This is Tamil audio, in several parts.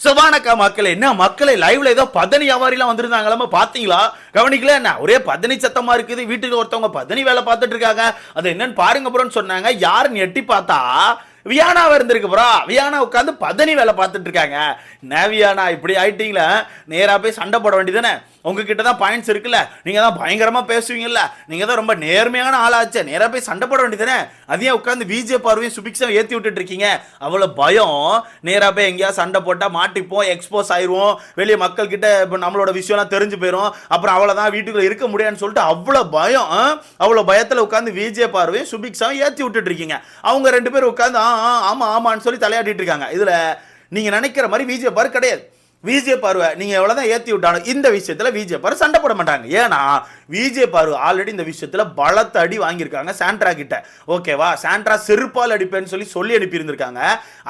சவானக்கா மக்கள் என்ன மக்களை லைவ்ல ஏதோ பதனி வியாபாரிலாம் வந்திருந்தாங்களாம? பாத்தீங்களா? கவனிக்கல என்ன? ஒரே பதனி சத்தமா இருக்குது. வீட்டுக்கு ஒருத்தவங்க பதனி வேலை பார்த்துட்டு இருக்காங்க. அது என்னன்னு பாருங்க ப்ரோன்னு சொன்னாங்க. யாருன்னு எட்டி பார்த்தா வியானாவா இருந்திருக்கு புறா வியானா உட்காந்து பதனி வேலை பார்த்துட்டு இருக்காங்க. என்ன வியானா இப்படி ஆயிட்டீங்களா? நேரா போய் சண்டை போட வேண்டியதானே உங்ககிட்ட தான் பாயிண்ட்ஸ் இருக்குல்ல. நீங்கள் தான் பயங்கரமாக பேசுவீங்கல்ல. நீங்கள் தான் ரொம்ப நேர்மையான ஆளாச்சு. நேராக போய் சண்டை போட வேண்டியதானே அதையும் உட்காந்து விஜே பார்வையும் சுபிக்ஸும் ஏற்றி விட்டுட்டு இருக்கீங்க அவ்வளோ பயம். நேராக போய் எங்கேயா சண்டை போட்டால் மாட்டிப்போம் எக்ஸ்போஸ் ஆயிடுவோம் வெளியே மக்கள்கிட்ட இப்போ நம்மளோட விஷயம்லாம் தெரிஞ்சு போயிடும் அப்புறம் அவ்வளோதான் வீட்டுக்குள்ளே இருக்க முடியாதுன்னு சொல்லிட்டு அவ்வளோ பயம் அவ்வளோ பயத்தில் உட்காந்து விஜே பார்வையும் சுபிக்ஸாவும் ஏற்றி விட்டுட்டு இருக்கீங்க அவங்க ரெண்டு பேரும் உட்காந்து ஆ ஆமாம் ஆமான்னு சொல்லி தலையாட்டிட்டு இருக்காங்க. இதில் நீங்கள் நினைக்கிற மாதிரி விஜே பார் கிடையாது. விஜே பார்வை எவ்வளோ தான் ஏற்றி விட்டாலும் இந்த விஷயத்தில் விஜே பாரு சண்டை போட மாட்டாங்க. ஏன்னா விஜே பார்வை ஆல்ரெடி இந்த விஷயத்தில் பலத்த அடி வாங்கியிருக்காங்க சாண்ட்ரா கிட்ட. ஓகேவா சாண்ட்ரா செருப்பால் அடிப்பேன்னு சொல்லி சொல்லி அனுப்பியிருந்திருக்காங்க.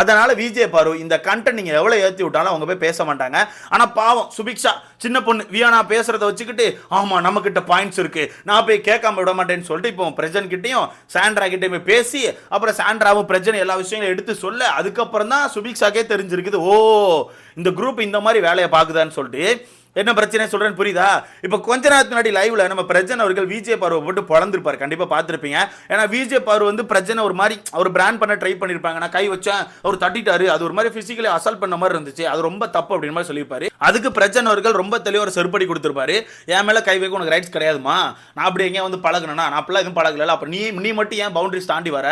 அதனால் விஜே பாரு இந்த கண்டென்ட் நீங்கள் எவ்வளோ ஏற்றி விட்டாலும் அவங்க போய் பேச மாட்டாங்க. ஆனால் பாவம் சுபிக்ஷா சின்ன பொண்ணு வியானா பேசுறத வச்சுக்கிட்டு ஆமா நம்ம கிட்ட பாயிண்ட்ஸ் இருக்கு. நான் போய் கேட்காம விட மாட்டேன்னு சொல்லிட்டு இப்போ பிரஜன் கிட்டையும் சாண்ட்ரா கிட்டயும் போய் பேசி அப்புறம் சாண்ட்ராவும் பிரஜன் எல்லா விஷயங்களும் எடுத்து சொல்ல அதுக்கப்புறம் தான் சுபிக்ஷாக்கே தெரிஞ்சிருக்குது. ஓ இந்த குரூப் இந்த மாதிரி வேலையை பார்க்குதான்னு சொல்லிட்டு என்ன பிரச்சனை சொல்றேன்னு புரியுதா? இப்போ கொஞ்ச நேரத்துக்கு முன்னாடி லைவில் நம்ம பிரஜன் அவர்கள் விஜய் பார்வை போட்டு பிறந்திருப்பார் கண்டிப்பாக பார்த்துருப்பீங்க. ஏன்னா விஜய் பார்வை வந்து பிரஜனை ஒரு மாதிரி அவர் பிராண்ட் பண்ண ட்ரை பண்ணியிருப்பாங்க நான் கை வச்சேன் அவர் தட்டிட்டாரு. அது ஒரு மாதிரி ஃபிசிக்கலி அசல்ட் பண்ண மாதிரி இருந்துச்சு. அது ரொம்ப தப்பு அப்படின்னு மாதிரி சொல்லியிருப்பாரு. அதுக்கு பிரஜன் அவர்கள் ரொம்ப தெளிவாக ஒரு செருப்படி கொடுத்துருப்பாரு. என் மேலே கை வைக்க உனக்கு ரைட்ஸ் கிடையாதுமா நான் அப்படி எங்கேயும் வந்து பழகணும்னா நான் அப்படிலாம் எதுவும் பழகல அப்போ நீ நீ மட்டும் ஏன் பவுண்டரிஸ் தாண்டி வர?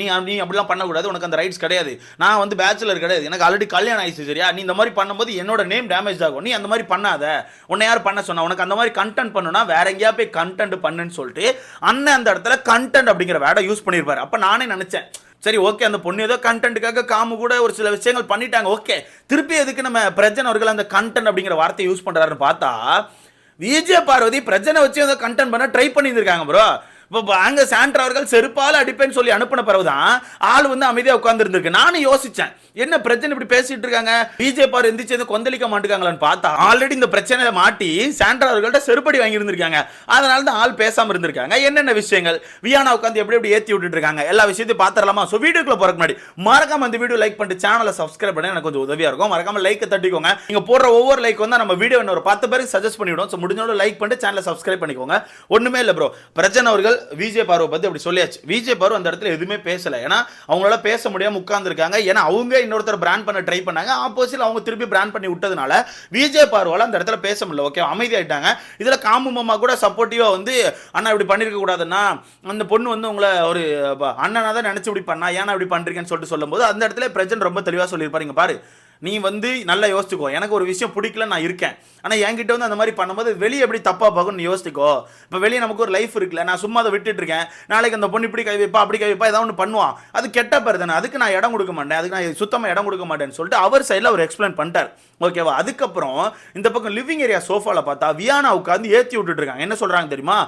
நீ நீ அப்படிலாம் பண்ணக்கூடாது. உனக்கு அந்த ரைட்ஸ் கிடையாது. நான் வந்து பேச்சுலர் கிடையாது. எனக்கு ஆல்ரெடி கல்யாணம் ஆயிடுச்சு சரியா? நீ இந்த மாதிரி பண்ணும்போது என்னோட நேம் டேமேஜ் ஆகும். நீ அந்த மாதிரி பண்ணாத. உன்னை யார் பண்ண சொன்னா? உனக்கு அந்த மாதிரி கண்டென்ட் பண்ணுனா வேற எங்கேயா போய் கண்டென்ட் பண்ணுன்னு சொல்லிட்டு அண்ணன் அந்த இடத்துல கண்டென்ட் அப்படிங்கிற வேடை யூஸ் பண்ணியிருப்பார் அப்போ நானே நினைச்சேன் சரி ஓகே அந்த பொண்ணு ஏதோ கண்டென்ட்டுக்காக காமு கூட ஒரு சில விஷயங்கள் பண்ணிட்டாங்க ஓகே திருப்பி எதுக்கு நம்ம பிரஜன் அவர்கள் அந்த கண்டென்ட் அப்படிங்கிற வார்த்தையை யூஸ் பண்ணுறாருன்னு பார்த்தா விஜய பார்வதி பிரஜனை வச்சு அந்த கண்டென்ட் பண்ண ட்ரை பண்ணியிருக்காங்க ப்ரோ இப்போ அங்கே சாண்ட்ரா அவர்கள் செருப்பால் அடிப்பேன்னு சொல்லி அனுப்பின பிறகுதான் ஆள் வந்து அமைதியாக உட்கார்ந்துருந்துருக்கு. நானும் யோசித்தேன் என்ன பிரச்சனை இப்படி பேசிட்டு இருக்காங்க? பிஜே பார் எந்திரிச்சு எதுவும் கொந்தளிக்க மாட்டுக்காங்களான்னு பார்த்தா ஆல்ரெடி இந்த பிரச்சனையை மாட்டி சாண்ட்ரா அவர்கள்ட்ட செருப்படி வாங்கி இருந்திருக்காங்க அதனால தான் ஆள் பேசாமல் இருந்திருக்காங்க. என்னென்ன விஷயங்கள்? வியானா உட்காந்து எப்படி எப்படி ஏற்றி விட்டுட்டு இருக்காங்க. எல்லா விஷயத்தையும் பார்த்துடலாமா ஸோ வீடியோக்குள்ள போகிறக்கு முன்னாடி மறக்காம அந்த வீடியோ லைக் பண்ணிட்டு சேனலை சப்ஸ்கிரைப் பண்ண எனக்கு கொஞ்சம் உதவியாக இருக்கும். மறக்காம லைக்கை தட்டிக்கோங்க. நீங்கள் போடுற ஒவ்வொரு லைக் வந்து நம்ம வீடியோ ஒரு பத்து பேருக்கு சஜஸ்ட் பண்ணிவிடும் ஸோ முடிஞ்சோட லைக் பண்ணிட்டு சேனலை சப்ஸ்கிரைப் பண்ணிக்கோங்க. ஒன்றுமே இல்லை ப்ரோ பிரச்சனை அவர்கள் விஜய் பார்வை பற்றி அப்படி சொல்லியாச்சு. விஜய் பார்வை அந்த இடத்துல எதுவுமே பேசல. ஏன்னா அவங்களால பேச முடியாமல் உட்காந்துருக்காங்க ஏன்னா அவங்க இன்னொருத்தர் பிராண்ட் பண்ண ட்ரை பண்ணாங்க. ஆப்போசிட் அவங்க திருப்பி பிராண்ட் பண்ணி விட்டதுனால விஜய் பார்வால் அந்த இடத்துல பேச முடியல. ஓகே அமைதியாயிட்டாங்க. இதில் காமு மாமா கூட சப்போர்ட்டிவாக வந்து அண்ணா இப்படி பண்ணியிருக்க கூடாதுன்னா அந்த பொண்ணு வந்து உங்களை ஒரு அண்ணனாக அண்ணனா தான் நினச்சி இப்படி பண்ணா. ஏன்னா இப்படி பண்ணுறீங்கன்னு சொல்லிட்டு சொல்லும்போது அந்த இடத்துல பிரஜன் ரொம்ப தெளிவாக சொல்லியிருப்பாருங்க பாரு. நீ வந்து நல்லா யோசிச்சுக்கோ. எனக்கு ஒரு விஷயம் பிடிக்கல நான் இருக்கேன். ஆனால் என்கிட்ட வந்து அந்த மாதிரி பண்ணும்போது வெளியே எப்படி தப்பாக பார்க்கணும்னு நீ யோசிச்சுக்கோ. இப்போ வெளியே நமக்கு ஒரு லைஃப் இருக்குல்ல நான் சும்மா அதை விட்டுட்டு இருக்கேன். நாளைக்கு அந்த பொண்ணு இப்படி கை வைப்பா அப்படி கை வைப்பா ஏதாவது ஒன்று பண்ணுவான் அது கெட்ட பேர் தானே. அதுக்கு நான் இடம் கொடுக்க மாட்டேன். அதுக்கு நான் சுத்தமாக இடம் கொடுக்க மாட்டேன்னு சொல்லிட்டு அவர் சைடில் அவர் எக்ஸ்பிளைன் பண்ணிட்டார். ஓகேவா அதுக்கப்புறம் இந்த பக்கம் லிவிங் ஏரியா சோஃபாவில் பார்த்தா வியானா உட்காந்து ஏற்றி விட்டுட்டு இருக்காங்க. என்ன சொல்கிறாங்க தெரியுமா?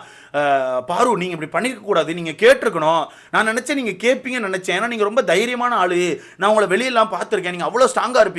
பாரு நீங்கள் இப்படி பண்ணிருக்க கூடாது. கேட்டிருக்கணும். நான் நினச்சேன் நீங்கள் கேட்பீங்கன்னு நினச்சேன். ஏன்னா நீங்கள் ரொம்ப தைரியமான ஆளு. நான் உங்களை வெளியெல்லாம் பார்த்துருக்கேன். நீங்கள் அவ்வளோ ஸ்ட்ராங்காக இருப்பீங்க.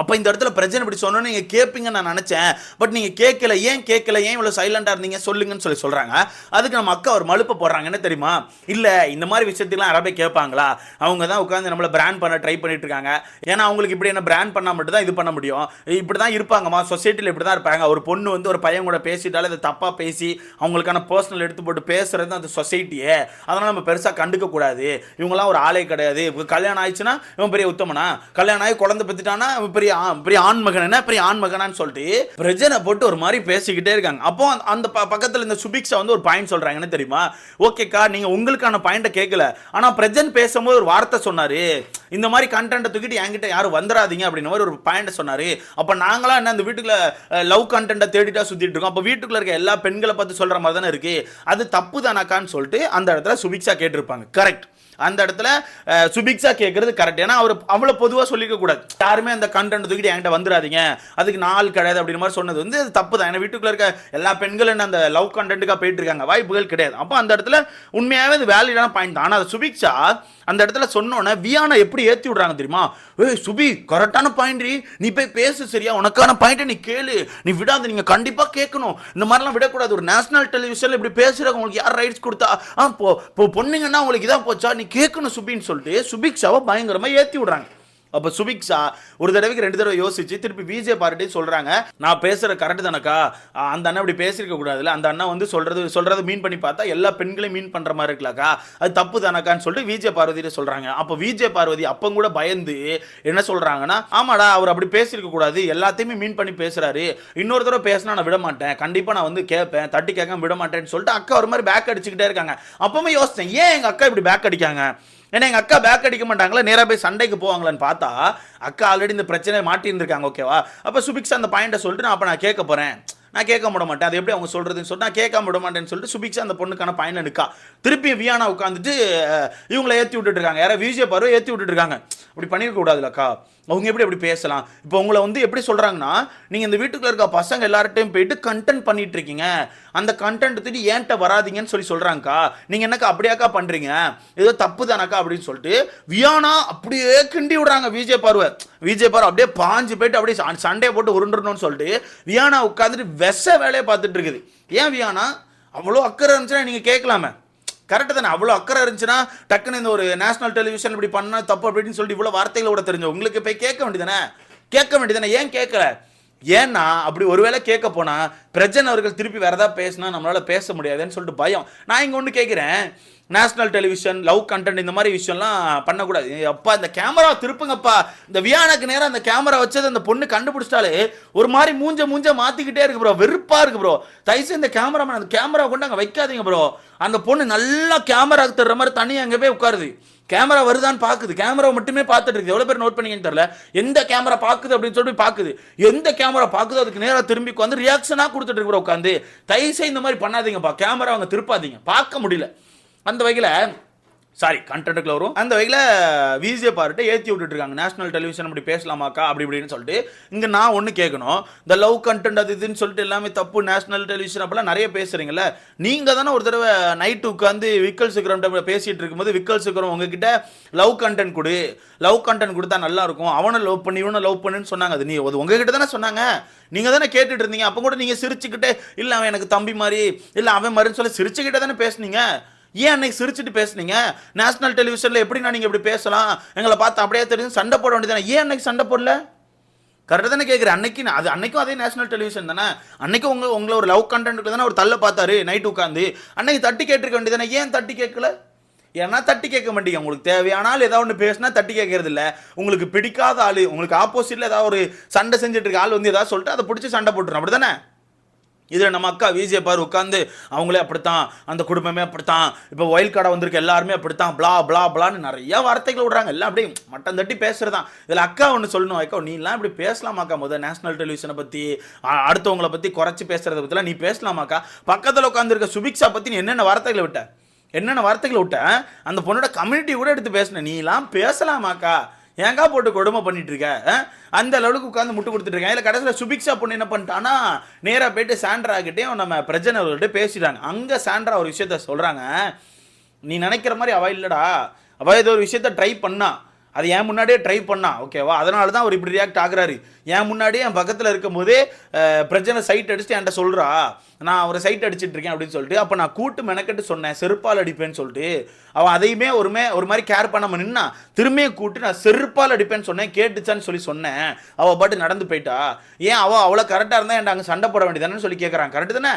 அப்போ இந்த இடத்துல பிரச்சனை இப்படி சொன்னோன்னு நீங்க கேட்பீங்கன்னு நான் நினைச்சேன். பட் நீங்க கேட்கல ஏன் கேட்கல ஏன் இவ்வளவு சைலண்டா இருந்தீங்க சொல்லுங்கன்னு சொல்லி சொல்றாங்க. அதுக்கு நம்ம அக்கா ஒரு மழுப்ப போடுறாங்க என்ன தெரியுமா? இல்ல இந்த மாதிரி விஷயத்துக்குலாம் யாராவது கேட்பாங்களா? அவங்க தான் உட்காந்து நம்மள பிராண்ட் பண்ண ட்ரை பண்ணிட்டு இருக்காங்க. ஏன்னா அவங்களுக்கு இப்படி என்ன பிராண்ட் பண்ணா மட்டும் தான் இது பண்ண முடியும். இப்படி தான் இருப்பாங்கம்மா. சொசைட்டியில் இப்படி தான் இருப்பாங்க. ஒரு பொண்ணு வந்து ஒரு பையன் கூட பேசிட்டாலே அதை தப்பா பேசி அவங்களுக்கான பர்சனல் எடுத்து போட்டு பேசுறது அந்த சொசைட்டியே அதனால நம்ம பெருசா கண்டுக்க கூடாது. இவங்கலாம் ஒரு ஆளே கிடையாது. கல்யாணம் ஆயிடுச்சுன்னா இவன் பெரிய உத்தமனா? கல்யாணம் ஆகி குழந்தை பெற்றுட்டானா ஆனா பெரிய பெரிய ஆண்மகன் என்ன? பெரிய ஆண்மகனான்னு சொல்லிட்டு பிரஜனை போட்டு ஒரு மாதிரி பேசிக்கிட்டே இருக்காங்க. அப்போ அந்த- அந்த ப- பக்கத்துல இந்த சுபிக்ஸா வந்து ஒரு பாயிண்ட் சொல்றாங்கன்னு தெரியுமா? ஓகேக்கா நீங்க உங்களுக்கான பாயிண்ட்டை கேட்கல ஆனா பிரஜன் பேசும்போது ஒரு வார்த்தை சொன்னாரு. இந்த மாதிரி கண்டென்ட்டை தூக்கிட்டு என்கிட்ட யாரும் வந்துடாதீங்க அப்படின்னு மாதிரி ஒரு பாயிண்ட் சொன்னாரு. அப்ப நாங்களா என்ன அந்த வீட்டுக்குள்ள லவ் கண்டென்ட்டை தேடிட்டா சுத்திட்டு இருக்கோம். அப்ப வீட்டுக்குள்ள இருக்க எல்லா பெண்களை பார்த்து சொல்ற மாதிரி தானே இருக்கு. அது தப்பு தானாக்கான்னு சொல்லிட்டு அந்த இடத்துல சுபிக்ஷா கேட்டிருப்பாங்க. கரெக்ட் அந்த இடத்துல அஹ், கேட்குறது கேட்கறது கரெக்ட் ஏன்னா அவர் அவ்வளோ பொதுவாக சொல்லிக்க கூடாது. யாருமே அந்த கண்டென்ட் தூக்கிட்டு என்கிட்ட வந்துடாதீங்க. அதுக்கு நாள் கிடையாது அப்படின்ற மாதிரி சொன்னது வந்து அது தப்பு தான் ஏன்னா வீட்டுக்குள்ள இருக்க எல்லா பெண்களும் என்ன அந்த லவ் கண்டென்ட்டுக்காக போயிட்டு இருக்காங்க வாய்ப்புகள் கிடையாது. அப்போ அந்த இடத்துல உண்மையாகவே அது வேலிடான பாயிண்ட் தான். ஆனால் அது சுபிக்ஷா அந்த இடத்துல சொன்னோன்னே வியானா எப்படி ஏற்றி விடுறாங்க தெரியுமா? ஏய் சுபி கரெக்டான பாயிண்ட் நீ போய் பேசு சரியா. உனக்கான பாயிண்ட்டை நீ கேளு. நீ விடாது நீங்கள் கண்டிப்பாக கேட்கணும். இந்த மாதிரிலாம் விடக்கூடாது. ஒரு நேஷனல் டெலிவிஷனில் இப்படி பேசுறவங்க உங்களுக்கு யார் ரைட்ஸ் கொடுத்தா? ஆ போ பொண்ணுங்கன்னா உங்களுக்கு இதான் போச்சா? நீ கேட்கணும் சுபின்னு சொல்லிட்டு சுபிக்ஷாவை பயங்கரமாக ஏற்றி விடுறாங்க. அப்போ சுபிக்ஷா ஒரு தடவைக்கு ரெண்டு தடவை யோசிச்சு திருப்பி விஜே பார்ட்டி சொல்றாங்க. நான் பேசுற கரெக்ட் தானக்கா? அந்த அண்ணன் இப்படி பேசியிருக்க கூடாதுல்ல? அந்த அண்ணா வந்து சொல்றது சொல்கிறத மீன் பண்ணி பார்த்தா எல்லா பெண்களையும் மீன் பண்ற மாதிரி இருக்கலாக்கா? அது தப்பு தானக்கான்னு சொல்லிட்டு விஜே பார்வதியிட்ட சொல்றாங்க. அப்போ விஜே பார்வதி அப்போ கூட பயந்து என்ன சொல்றாங்கன்னா ஆமாடா அவர் அப்படி பேசியிருக்க கூடாது. எல்லாத்தையுமே மீன் பண்ணி பேசுறாரு. இன்னொரு தடவை பேசினா நான் விட மாட்டேன் கண்டிப்பா நான் வந்து கேட்பேன். தட்டி கேட்காம விட மாட்டேன்னு சொல்லிட்டு அக்கா ஒரு மாதிரி பேக் அடிச்சுக்கிட்டே இருக்காங்க. அப்பவுமே யோசிச்சேன் ஏன் எங்க அக்கா இப்படி பேக் அடிக்காங்க? ஏன்னா எங்கள் அக்கா பேக் அடிக்க மாட்டாங்களா நேராக போய் சண்டைக்கு போவாங்களான்னு பார்த்தா அக்கா ஆல்ரெடி இந்த பிரச்சனையை மாட்டியிருந்திருக்காங்க ஓகேவா அப்போ சுபிக்ஸ் அந்த பாயிண்ட்டை சொல்லிட்டு நான் அப்போ நான் கேட்க போகிறேன் நான் கேட்க விட மாட்டேன். அது எப்படி அவங்க சொல்கிறதுன்னு சொல்லிட்டு நான் கேட்க விட மாட்டேன்னு சொல்லிட்டு சுபிக்ஸ் அந்த பொண்ணுக்கான பாயிண்ட் எடுக்கா திருப்பி வியானா உட்காந்துட்டு இவங்கள இவங்களை ஏற்றி விட்டுட்டு இருக்காங்க யாரோ விஜய பார்வை ஏற்றி விட்டுட்டு இருக்காங்க அப்படி பண்ணியிருக்க கூடாதுலக்கா அவங்க எப்படி எப்படி பேசலாம்? இப்போ உங்களை வந்து எப்படி சொல்கிறாங்கன்னா நீங்கள் இந்த வீட்டுக்குள்ள இருக்க பசங்க எல்லார்ட்டையும் போயிட்டு கண்டென்ட் பண்ணிட்டு இருக்கீங்க. அந்த கண்டென்ட் தூக்கி ஏன்ட்ட வராதீங்கன்னு சொல்லி சொல்கிறாங்கக்கா நீங்கள் என்னக்கா அப்படியாக்கா பண்ணுறீங்க ஏதோ தப்பு தானக்கா அப்படின்னு சொல்லிட்டு வியானா அப்படியே கிண்டி விடுறாங்க விஜய் பார்வை. விஜய் பார்வை அப்படியே பாஞ்சு போயிட்டு அப்படியே சண்டையை போட்டு உருண்டுடணும்னு சொல்லிட்டு வியானா உட்காந்துட்டு வெச வேலையை பார்த்துட்டு இருக்குது. ஏன் வியானா? அவ்வளோ அக்கறை இருந்துச்சுன்னா நீங்கள் கேட்கலாமே. கரெக்டு தானே? அவ்வளோ அக்கறை இருந்துச்சுன்னா டக்குன்னு இந்த ஒரு நேஷனல் டெலிவிஷன் இப்படி பண்ணால் தப்பு அப்படின்னு சொல்லிட்டு இவ்வளோ வார்த்தைகளை விட தெரிஞ்சு உங்களுக்கு போய் கேட்க வேண்டியதானே கேட்க வேண்டியதானே ஏன் கேட்கல? ஏன்னா அப்படி ஒருவேளை கேட்க போனால் பிரஜன் அவர்கள் திருப்பி வேறு ஏதாவது பேசினா நம்மளால் பேச முடியாதுன்னு சொல்லிட்டு பயம். நான் இங்கே ஒன்று கேட்குறேன் நேஷனல் டெலிவிஷன் லவ் கண்டென்ட் இந்த மாதிரி விஷயம்லாம் பண்ணக்கூடாது. ஏய் அப்பா இந்த கேமரா திருப்புங்கப்பா. இந்த வியானுக்கு நேரம் அந்த கேமரா வச்சது அந்த பொண்ணு கண்டுபிடிச்சிட்டாலே ஒரு மாதிரி மூஞ்ச மூஞ்ச மாத்திக்கிட்டே இருக்கு ப்ரோ வெறுப்பா இருக்கு ப்ரோ தயவுசெய்து இந்த கேமராமேன் அந்த கேமரா கொண்டு அங்கே வைக்காதீங்க ப்ரோ அந்த பொண்ணு நல்லா கேமரா தர்ற மாதிரி தனியாக அங்கே போய் உட்காருது. கேமரா வருதான்னு பார்க்குது கேமரா மட்டுமே பார்த்துட்டு இருக்கு எவ்வளோ பேர் நோட் பண்ணீங்கன்னு தெரியல. எந்த கேமரா பார்க்குது அப்படின்னு சொல்லிட்டு பார்க்குது எந்த கேமரா பார்க்குதோ அதுக்கு நேராக திரும்பி வந்து ரியாக்ஷனாக கொடுத்துட்டு இருக்கிற உட்காந்து தயவுசெய்து இந்த மாதிரி பண்ணாதீங்கப்பா. கேமரா அவங்க திருப்பாதீங்க. பார்க்க முடியல. அந்த வகையில் சாரி கண்டென்ட்டுக்குள்ள வரும் அந்த வகையில் விஜே பார்ட்டு ஏற்றி விட்டுட்டு இருக்காங்க நேஷனல் டெலிவிஷன் அப்படி பேசலாமாக்கா? அப்படி இப்படின்னு சொல்லிட்டு. இங்கே நான் ஒன்று கேட்கணும் இந்த லவ் கண்டென்ட் அது இதுன்னு சொல்லிட்டு எல்லாமே தப்பு நேஷனல் டெலிவிஷன் அப்பெல்லாம் நிறைய பேசுகிறீங்கள நீங்கள் தானே ஒரு தடவை நைட்டு உட்காந்து விக்கல் சிக்கரம் பேசிகிட்டு இருக்கும்போது விக்கல் சிக்கரம் உங்ககிட்ட லவ் கண்டென்ட் கொடு. லவ் கண்டென்ட் கொடுத்தா நல்லா இருக்கும். அவனை லவ் பண்ணி இவனை லவ் பண்ணுன்னு சொன்னாங்க. அது நீ அது உங்ககிட்ட தானே சொன்னாங்க. நீங்கள் தானே கேட்டுட்டு இருந்தீங்க. அப்போ கூட நீங்கள் சிரிச்சுக்கிட்டே இல்லை அவன் எனக்கு தம்பி மாதிரி இல்லை அவன் மாதிரின்னு சொல்லி சிரிச்சுக்கிட்டே தானே பேசுனீங்க. ஏன் அன்னைக்கு சிரிச்சுட்டு பேசுனீங்க? நேஷனல் டெலிவிஷனில் எப்படிண்ணா நீங்கள் இப்படி பேசலாம்? எங்களை பார்த்து அப்படியே தெரியும் சண்டை போட வேண்டியதானே ஏன் அன்னைக்கு சண்டை போடல? கரெக்டாக தானே கேட்குறேன் அன்னைக்கு நான் அது அன்னைக்கும் அதே நேஷனல் டெலிவிஷன் தானே? அன்னைக்கும் உங்கள் உங்களை ஒரு லவ் கண்டென்ட் தானே ஒரு தள்ள பார்த்தாரு நைட் உட்காந்து அன்னைக்கு தட்டி கேட்டிருக்க வேண்டியதானே ஏன் தட்டி கேட்கல? ஏன்னா தட்டி கேட்க மாட்டீங்க. உங்களுக்கு தேவையான ஆள் ஏதாவது ஒன்று பேசினா தட்டி கேட்கறது இல்லை உங்களுக்கு பிடிக்காத ஆள் உங்களுக்கு ஆப்போசிட்டில் ஏதாவது ஒரு சண்டை செஞ்சுட்டு இருக்க ஆள் வந்து ஏதாவது சொல்லிட்டு அதை பிடிச்சி சண்டை போட்டுரும். அப்படி தானே இதில் நம்ம அக்கா விஜய் பார் உட்காந்து அவங்களே அப்படித்தான் அந்த குடும்பமே அப்படித்தான் இப்போ ஒயில் கடை வந்திருக்க எல்லாருமே அப்படித்தான் ப்ளா ப்ளா ப்ளான்னு நிறைய வார்த்தைகள் விடுறாங்க. எல்லாம் அப்படியே மட்டம் தட்டி பேசுகிறதான் இதில் அக்கா ஒன்று சொல்லணும் அக்கா நீலாம் இப்படி பேசலாமாக்கா? முதல் நேஷனல் டெலிவிஷனை பற்றி அடுத்தவங்களை பற்றி குறைச்சி பேசுகிறத பற்றிலாம் நீ பேசலாமாக்கா? பக்கத்தில் உட்காந்துருக்க சுபிக்ஷா பற்றி நீ என்னென்ன வார்த்தைகளை விட்ட? என்னென்ன வார்த்தைகளை விட்ட அந்த பொண்ணோட கம்யூனிட்டி கூட எடுத்து பேசின. நீலாம் பேசலாமாக்கா? ஏங்கா போட்டு கொடுமை பண்ணிட்டு இருக்க அந்த அளவுக்கு உட்காந்து முட்டு கொடுத்துட்டு இருக்கேன் இல்லை கடைசியில் சுபிக்ஷா பொண்ணு என்ன பண்ணிட்டான்னா நேராக போயிட்டு சாண்ட்ரா கிட்டேயும் நம்ம பிரஜன் அவர்கிட்ட பேசிட்டாங்க. அங்கே சாண்ட்ரா ஒரு விஷயத்த சொல்கிறாங்க நீ நினைக்கிற மாதிரி அவ இல்லைடா. அவ ஏதோ ஒரு விஷயத்த ட்ரை பண்ணா. அது என் முன்னாடியே ட்ரை பண்ணா ஓகேவா அதனால தான் அவர் இப்படி ரியாக்ட் ஆகுறாரு. என் முன்னாடியே என் பக்கத்தில் இருக்கும் போதே பிரச்சனை சைட் அடிச்சுட்டு என்கிட்ட சொல்கிறா நான் அவரை சைட் அடிச்சிட்டு இருக்கேன் அப்படின்னு சொல்லிட்டு அப்போ நான் கூட்டு மெனக்கெட்டு சொன்னேன் செருப்பால் அடிப்பேன்னு சொல்லிட்டு. அவன் அதையுமே ஒருமே ஒரு மாதிரி கேர் பண்ணாமல் நின்னா திரும்பியும் கூட்டு நான் செருப்பால் அடிப்பேன்னு சொன்னேன் கேட்டுச்சான்னு சொல்லி சொன்னேன். அவள் பாட்டு நடந்து போயிட்டா. ஏன் அவள் அவ்வளோ கரெக்டாக இருந்தால் என்கிட்ட அங்கே சண்டை போட வேண்டியதானு சொல்லி கேட்குறான் கரெக்டு தானே?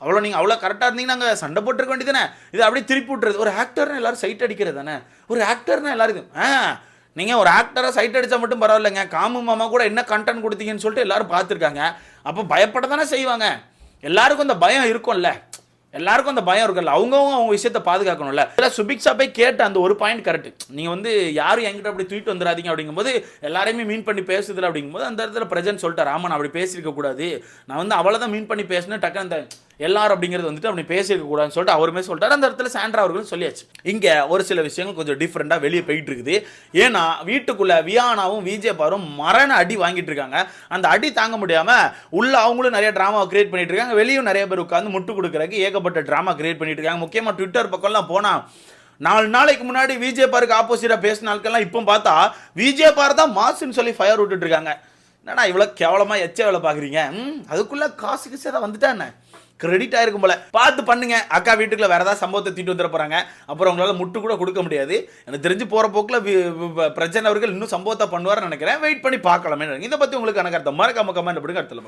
அவ்வளோ நீங்கள் அவ்வளோ கரெக்டாக இருந்தீங்கன்னா நாங்கள் சண்டை போட்டுருக்க வேண்டியதானே இது அப்படியே திருப்பி விட்டுறது. ஒரு ஆக்டர்னா எல்லாரும் சைட் அடிக்கிறது தானே? ஒரு ஆக்டர்னா எல்லாருக்கும் ஆ. நீங்கள் ஒரு ஆக்டராக சைட் அடித்தா மட்டும் பரவாயில்லைங்க. காமு மாமா கூட என்ன கண்டென்ட் கொடுத்தீங்கன்னு சொல்லிட்டு எல்லாரும் பார்த்துருக்காங்க. அப்போ பயப்பட தானே செய்வாங்க. எல்லாருக்கும் அந்த பயம் இருக்கும்ல. எல்லாருக்கும் அந்த பயம் இருக்குல்ல அவங்கவுங்க அவங்க விஷயத்தை பாதுகாக்கணும்ல. இல்லை சுபிக்ஷா போய் கேட்ட அந்த ஒரு பாயிண்ட் கரெக்ட் நீங்கள் வந்து யாரும் என்கிட்ட அப்படி தூக்கிட்டு வந்துடாதீங்க அப்படிங்கும்போது எல்லாரையுமே மீன் பண்ணி பேசுதில்ல அப்படிங்கும்போது அந்த இடத்துல பிரஜன் சொல்லிட்டேன். ராமன் அப்படி பேசியிருக்க கூடாது. நான் வந்து அவளை தான் மீன் பண்ணி பேசினேன். டக்குன்னு அந்த எல்லாரும் அப்படிங்கிறது வந்துட்டு அப்படி பேசியிருக்கக்கூடாதுன்னு சொல்லிட்டு அவருமே சொல்லிட்டாரு. அந்த இடத்துல சாண்ட்ரா அவர்களும் சொல்லியாச்சு. இங்கே ஒரு சில விஷயங்கள் கொஞ்சம் டிஃப்ரெண்ட்டாக வெளியே போயிட்டு இருக்குது. ஏன்னா வீட்டுக்குள்ளே வியானாவும் விஜே பாரும் மரண அடி வாங்கிட்டு இருக்காங்க. அந்த அடி தாங்க முடியாமல் உள்ள அவங்களும் நிறைய ட்ராமாவை கிரியேட் பண்ணிட்டு இருக்காங்க. வெளியும் நிறைய பேர் உட்காந்து முட்டு கொடுக்குறதுக்கு ஏகப்பட்ட ட்ராமா கிரியேட் பண்ணிட்டு இருக்காங்க. முக்கியமாக ட்விட்டர் பக்கம்லாம் போனால் நாலு நாளைக்கு முன்னாடி விஜே பாருக்கு ஆப்போசிட்டாக பேசின ஆட்கள்லாம் இப்போ பார்த்தா விஜே பார் தான் மாசுன்னு சொல்லி ஃபயர் விட்டுட்டு இருக்காங்க. என்னடா இவ்வளோ கேவலமாக எச்ச வேலை பார்க்குறீங்க அதுக்குள்ளே காசு கிசை தான் வந்துட்டா என்ன? கிரெடிட் ஆயிருக்கும் போல. பார்த்து பண்ணுங்க. அக்கா வீட்டுக்குள்ள வேற ஏதாவது சம்பவத்தை தீட்டு வந்துட போறாங்க. அப்புறம் உங்களால முட்டு கூட கொடுக்க முடியாது. எனக்கு தெரிஞ்சு போற போக்குல பிரச்சனை அவர்கள் இன்னும் சம்பவத்தை பண்ணுவார்னு நினைக்கிறேன். வெயிட் பண்ணி பார்க்கலாமே இதை பத்தி உங்களுக்கு எனக்கு அர்த்தம்? மறக்காம கமெண்ட் பண்ணுங்க அடுத்த